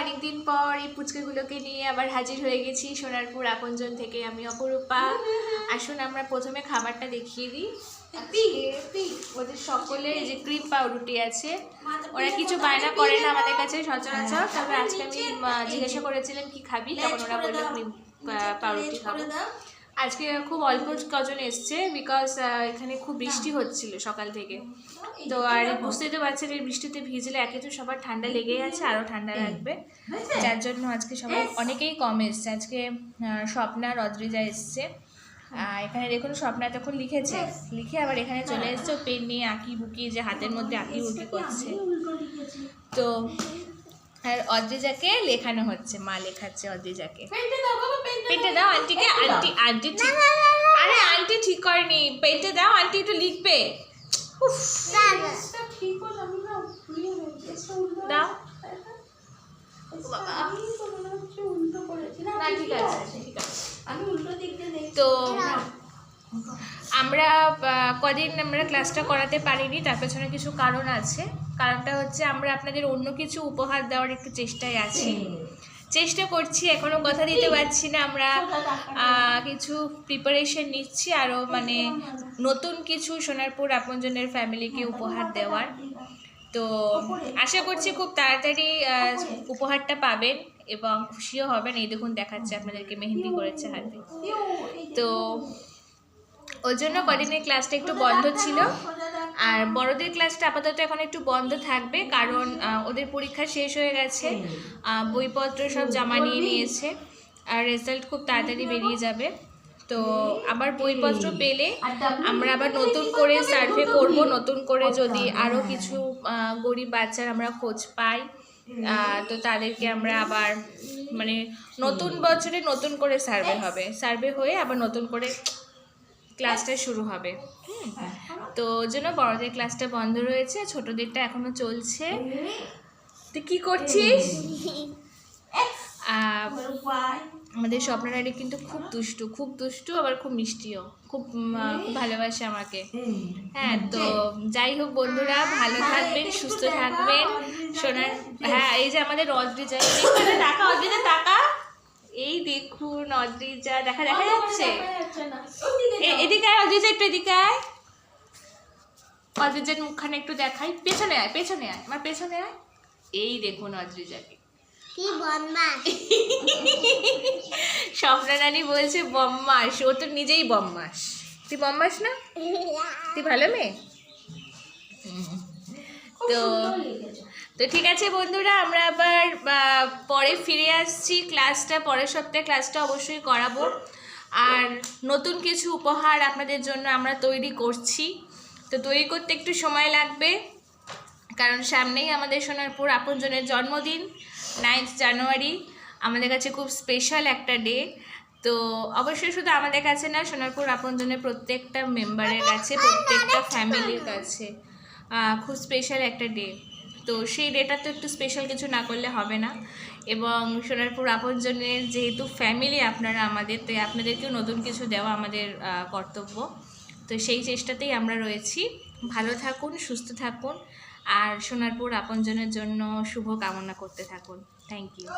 অনেকদিন পর এই পুচকাগুলোকে নিয়ে আবার হাজির হয়ে গেছি সোনারপুর আপনজন থেকে আমি অপরূপা। আসুন আমরা প্রথমে খাবারটা দেখিয়ে দিই। ওদের সকলে যে ক্রিম পাউরুটি আছে ওরা কিছু বায়না করে না আমাদের কাছে সচরাচর। তবে আজকে আমি জিজ্ঞাসা করেছিলাম কি খাবি? তখন ওরা বলল ক্রিম পাউরুটি খাব। আজকে খুব অল্প কজন এসছে বিকজ এখানে খুব বৃষ্টি হচ্ছিল সকাল থেকে। তো আর বুঝতেই তো পারছেন এই বৃষ্টিতে ভিজলে একে তো সবার ঠান্ডা লেগেই আছে আরও ঠান্ডা লাগবে। যার জন্য আজকে সবাই অনেকেই কম এসছে। আজকে স্বপ্না রদ্রিজা এসছে। এখানে দেখুন স্বপ্না তখন লিখেছে। লিখে আবার এখানে চলে এসছে পেন নিয়ে আঁকি বুকি যে হাতের মধ্যে আঁকি বুকি করছে। তো আর অদ্রিজাকে লেখানো হচ্ছে মা লেখাচ্ছে অদ্রিজাকে। পেন্টে দাও আন্টিকে আন্টি আন্টি ঠিক আরে আন্টি ঠিক করেনি। পেন্টে দাও আন্টি একটু লিখবে। উফ, দাও। না ঠিক আছে ঠিক আছে আমি উল্টো দিক দিয়ে দেখছি তো আমরা আহ, কদিন আমরা ক্লাসটা করাতে পারিনি, তার পেছনে কিছু কারণ আছে। কারণটা হচ্ছে আমরা আপনাদের অন্য কিছু উপহার দেওয়ার একটু চেষ্টায় আছি। চেষ্টা করছি, এখনও কথা দিতে পারছি না। আমরা কিছু প্রিপারেশন নিচ্ছি। আরও মানে নতুন কিছু সোনারপুর আপনজনের ফ্যামিলিকে উপহার দেওয়ার। তো আশা করছি খুব তাড়াতাড়ি উপহারটা পাবেন এবং খুশিও হবেন। এই দেখুন, দেখাচ্ছে আপনাদেরকে মেহেন্দি করেছে হাতে। তো ওই জন্য কদিনের ক্লাসটা একটু বন্ধ ছিল। আর বড়দের ক্লাসটা আপাতত এখন একটু বন্ধ থাকবে, কারণ ওদের পরীক্ষা শেষ হয়ে গেছে। বইপত্র সব জমা নিয়ে নিয়েছে। আর রেজাল্ট খুব তাড়াতাড়ি বেরিয়ে যাবে। তো আবার বইপত্র পেলে আমরা আবার নতুন করে সার্ভে করব, নতুন করে যদি আরও কিছু গরিব বাচ্চার আমরা খোঁজ পাই তো তাদেরকে আমরা আবার মানে নতুন বছরে নতুন করে সার্ভে হবে। সার্ভে হয়ে আবার নতুন করে ক্লাসটা শুরু হবে। হুম। তো ওই জন্য বড়দের ক্লাসটা বন্ধ রয়েছে ছোটদেরটা এখনও চলছে। তুই কি করছিস? আমাদের স্বপ্নারারি কিন্তু খুব দুষ্টু খুব দুষ্টু আবার খুব মিষ্টিও। খুব খুব ভালোবাসে আমাকে। হ্যাঁ তো যাই হোক বন্ধুরা ভালো থাকবেন সুস্থ থাকবেন। সোনার হ্যাঁ এই যে আমাদের অদ্রিজা টাকা অদ্রিজা টাকা এই দেখুন অদ্রিজা দেখা দেখা যাচ্ছে? এদিকে আয় অদ্রিজা একটু এদিকে আয়। অদ্রিজার মুখখানে একটু দেখাই। পেছনে আয় পেছনে আয় আমার পেছনে আয়। এই দেখুন অদ্রিজাকে। কি বদমাস স্বপ্না রানী বলছে বম্মাস ও তো নিজেই বম্মাস তুই বম্মাস না? তুই ভালো মেয়ে? তো তো ঠিক আছে বন্ধুরা আমরা আবার পরে ফিরে আসছি। ক্লাসটা পরের সপ্তাহে ক্লাসটা অবশ্যই করাবো। আর নতুন কিছু উপহার আপনাদের জন্য আমরা তৈরি করছি। তো তৈরি করতে একটু সময় লাগবে, কারণ সামনেই আমাদের সোনারপুর আপনজনের জন্মদিন নাইন্থ জানুয়ারি আমাদের কাছে খুব স্পেশাল একটা ডে তো অবশ্যই শুধু আমাদের কাছে না, সোনারপুর আপনজনের প্রত্যেকটা মেম্বারের কাছে, প্রত্যেকটা ফ্যামিলির কাছে খুব স্পেশাল একটা ডে তো সেই ডেটা তো একটু স্পেশাল কিছু না করলে হবে না। এবং সোনারপুর আপনজনের যেহেতু ফ্যামিলি আপনারা আমাদের তো আপনাদেরকেও নতুন কিছু দেওয়া আমাদের কর্তব্য। তো সেই চেষ্টাতেই আমরা রয়েছি। ভালো থাকুন, সুস্থ থাকুন, আর সোনারপুর আপনজনের জন্য শুভ কামনা করতে থাকুন। Thank you